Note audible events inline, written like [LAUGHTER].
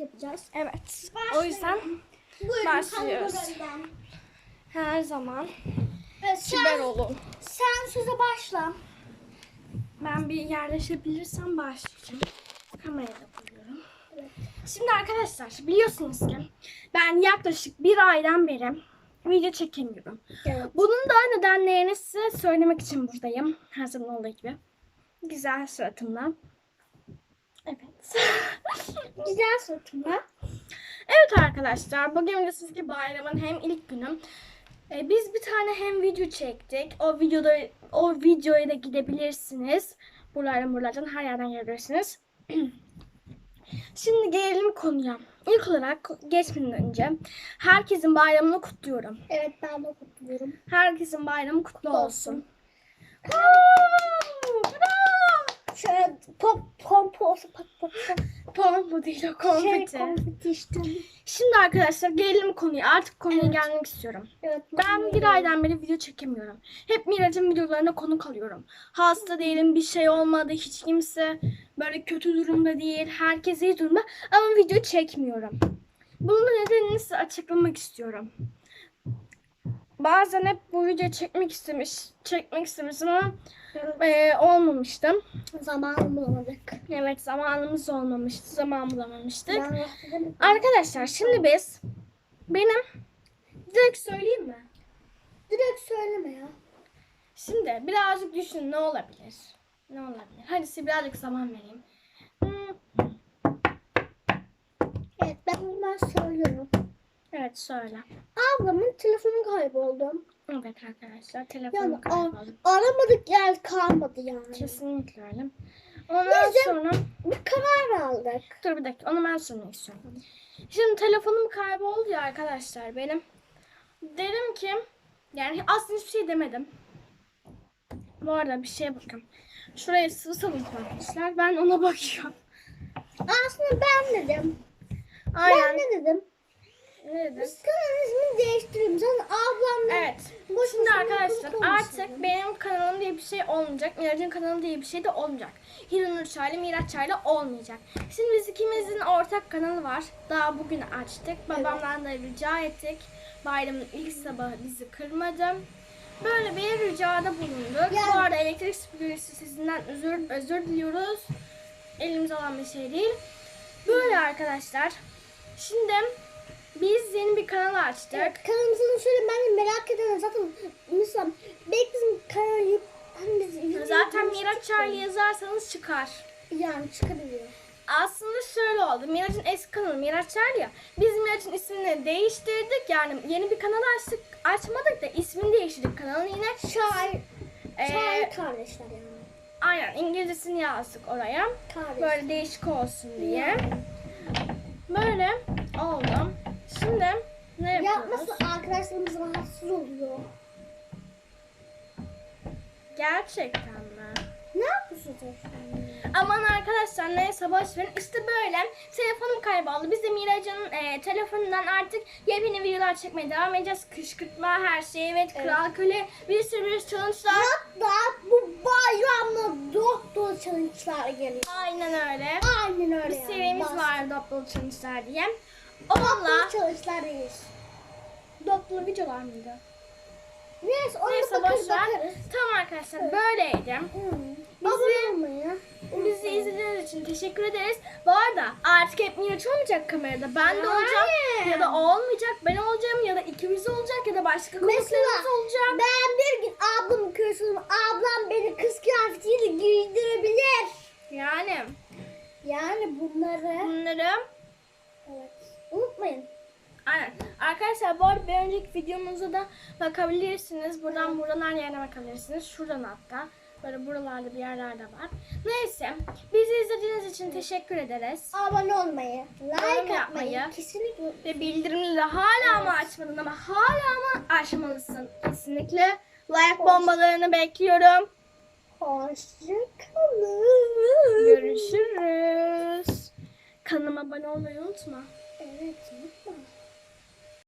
yapacağız. Evet. O yüzden Buyurun, Başlıyoruz. her zaman Evet, kibar sen, olun. sen söze başla. Ben bir yerleşebilirsem başlayacağım. Kamerayı da koyuyorum. Şimdi arkadaşlar biliyorsunuz ki ben yaklaşık bir aydan beri video çekemiyorum. Evet. Bunun da nedenlerini size söylemek için buradayım. Her zaman olduğu gibi. Güzel suratımla. Evet. [LAUGHS] Güzel suratımla. Evet arkadaşlar bugün biliyorsunuz ki bayramın hem ilk günü. Ee, biz bir tane hem video çektik. O videoda o videoya da gidebilirsiniz. Buralardan buralardan her yerden gelebilirsiniz. [CLEARS THROAT] Şimdi gelelim konuya. İlk olarak geçmeden önce herkesin bayramını kutluyorum. Evet ben de kutluyorum. Herkesin bayramı kutlu olsun. olsun. Şöyle pop pompa olsa pat pat pat. Pompa değil o Şey konfeti. konfeti işte. Şimdi arkadaşlar gelelim konuya. Artık konuya Evet. gelmek istiyorum. Evet. Ben bir aydan beri video çekemiyorum. Hep Miraç'ın videolarına konuk alıyorum. Hasta değilim, bir şey olmadı, hiç kimse böyle kötü durumda değil, herkes iyi durumda ama video çekmiyorum. Bunun nedenini size açıklamak istiyorum. Bazen hep bu video çekmek istemiş, çekmek istemiştim ama eee, olmamıştım. Zamanı bulamadık. Evet zamanımız olmamıştı, zaman bulamamıştık. Ben. Arkadaşlar şimdi biz benim direkt söyleyeyim mi? Direkt söyleme ya. Şimdi birazcık düşün ne olabilir? Ne olabilir? Hadi size birazcık zaman vereyim. Hmm, Evet ben hemen söylüyorum. evet söyle. Ablamın telefonu kayboldu. Evet arkadaşlar Yani telefonum a- kayboldu. aramadık yer kalmadı yani. Kesinlikle öyle. Ondan Neyse. sonra Bir karar aldık. dur bir dakika onu ben söylemek istiyorum. Şimdi telefonum kayboldu ya arkadaşlar benim. Dedim ki yani aslında hiçbir şey demedim. Bu arada bir şeye bakın. Şuraya sıvı sabun koymuşlar. Ben ona [LAUGHS] bakıyorum. Aslında ben dedim. Aynen. Ben ne dedim? Ne dedim? Biz kanalın ismini. Sen ablamla Evet. boş Şimdi boşuna arkadaşlar artık benim kanalım diye bir şey olmayacak. Miraç'ın kanalı diye bir şey de olmayacak. Hiranur Çaylı, Miraç Çaylı olmayacak. Şimdi biz ikimizin ortak kanalı var. Daha bugün açtık. Babamdan da rica ettik. Bayramın ilk sabahı bizi kırmadı. Böyle bir ricada bulunduk. Bu arada elektrik süpürgesi sesinden özür, özür diliyoruz. Elimize alan bir şey değil. Böyle arkadaşlar. Şimdi biz yeni bir kanal açtık. Evet, kanalımızın şöyle ben de merak eden zaten mesela belki bizim kanalı hani biz Zaten Miraç Çaylı yazarsanız çıkar. yani çıkabiliyor. Aslında şöyle oldu. Miraç'ın eski kanalı Miraç Çaylı ya. Biz Miraç'ın ismini değiştirdik. Yani yeni bir kanal açtık. Açmadık da ismini değiştirdik kanalın yine. Şair, Ee, şair kardeşler yani. aynen İngilizcesini yazdık oraya. Kardeş. Böyle değişik olsun diye. Böyle oldu. Şimdi ne yapıyoruz? Yapmasın arkadaşlarımız rahatsız oluyor. Gerçekten mi? Ne yapıyorsun sen? Aman arkadaşlar neyse boş verin. İşte böyle telefonum kayboldu. Biz de Miraç'ın e, telefonundan artık yepyeni videolar çekmeye devam edeceğiz. Kışkırtma her şey evet, kral köle bir sürü bir challenge'lar. Hatta bu bayramda doktor challenge'lar geliyor. Aynen öyle. Aynen öyle Bir yani. serimiz var Doppel challenge'lar diye. Doktor Onunla değil. Doppel videolar mıydı? Neyse ona Neyse bakar, bakarız. Tamam arkadaşlar böyleydi. Hmm. Bizi- Abone olmayı. Bizi izlediğiniz için teşekkür ederiz. Bu arada artık hep Miraç olmayacak kamerada. Ben de olacağım Hayır. ya da o olmayacak. Ben olacağım ya da ikimiz olacak ya da başka konuklarımız olacak. ben bir gün ablamı köşesine ablam beni kız kıyafetiyle giydirebilir. Yani Yani bunları bunları evet. Unutmayın. aynen. Arkadaşlar bu arada bir önceki videomuza da bakabilirsiniz. Buradan buradan her yerine bakabilirsiniz. Şuradan hatta. Böyle buralarda bir yerlerde var. Neyse. Bizi izlediğiniz için teşekkür ederiz. Abone olmayı, like atmayı, yapmayı. kesinlikle Ve bildirimleri hala mı açmadın ama hala mı açmalısın? Kesinlikle. Like bombalarını bekliyorum. hoşçakalın. Görüşürüz. Kanalıma abone olmayı unutma. Evet unutma.